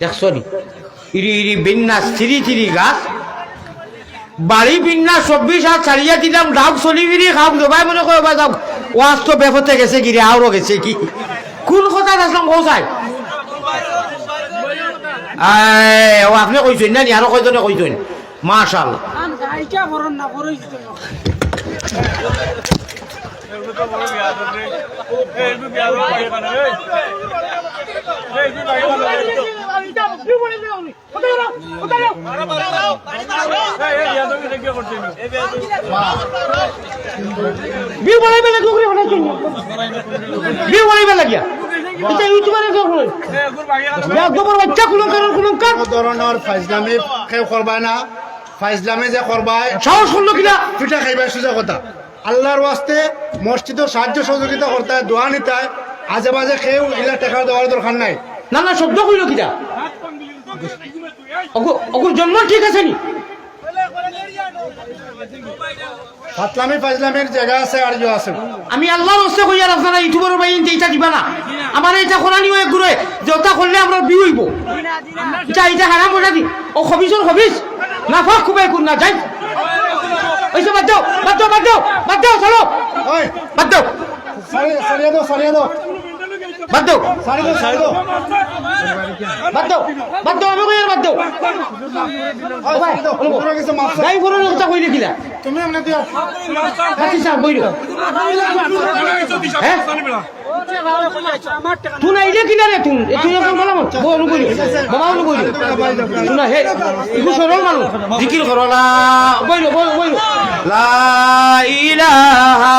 দেখছ নি ইরি ইরি বিন্যাস থিরি থিরি গাছ। বাড়ি বিন্যাস চব্বিশ হাত ছাড়িয়া দিলাম ডাব চলি ফিরি খাম জবাই মনে করো বা যাও ওয়াজ তো বেফতে গেছে গিরে আরও গেছে কি? কোন কথা কৌ চাই। আই, ও আপনি কইছেন না নি আরও কয়জনে কইছেন মাশাল আন না। বিয়ে লাগিয়া এটা ইউটিউবারে গোবর বাচ্চা কারণ ধরনের ফাইজলামি কেউ ফাইজলামি যে করবাই সাহস করল কিনা? পিঠা খাইবাই সোজা কথা আল্লাহর ওয়াস্তে মসজিদের সাহায্য সহযোগিতা করতে হয় দোয়া নিতে হয় আজে বাজে কেউ ইলা টাকা দেওয়ার দরকার নাই। না না শব্দ কইলো কিনা? অগুর জন্ম ঠিক আছে নি? ফাতলামি ফাইজলামির জায়গা আছে আর আছে। আমি আল্লাহর হস্তে কই আর আপনারা ইউটিউবের ভাই এইটা দিবা না। আমার এটা খোলানি হয়ে ঘুরে যে ওটা করলে আমরা বিয়ে হইব। এটা এটা হারাম ওটা দি। ও খবিসর খবিস না ফাঁক খুবই কোন না যাই। ওইসব বাদ দাও বাদ দাও বাদ দাও বাদ দাও চলো বাদ দাও। সারি- সারিয়ে দাও সারিয়ে দাও। বাদ দাও। সারি দাও সারি দাও। বাদ দাও বাদ দাও আমি কই আর বাদ দাও। ওই, সারি কিছু মাফ চাই। গাই কথা কই দেখিলা তুমি এমনি দিও কাটি সাহ বইলো। হ্যাঁ? তুই না ইলে কিনা রে তুই তুই এখন বলা মত বউ অনুকূল বাবা অনুকূল তুই না হে ইগু সরল মানুষ। জিকির করলা বইলো বইলো বইলো। লা ইলাহা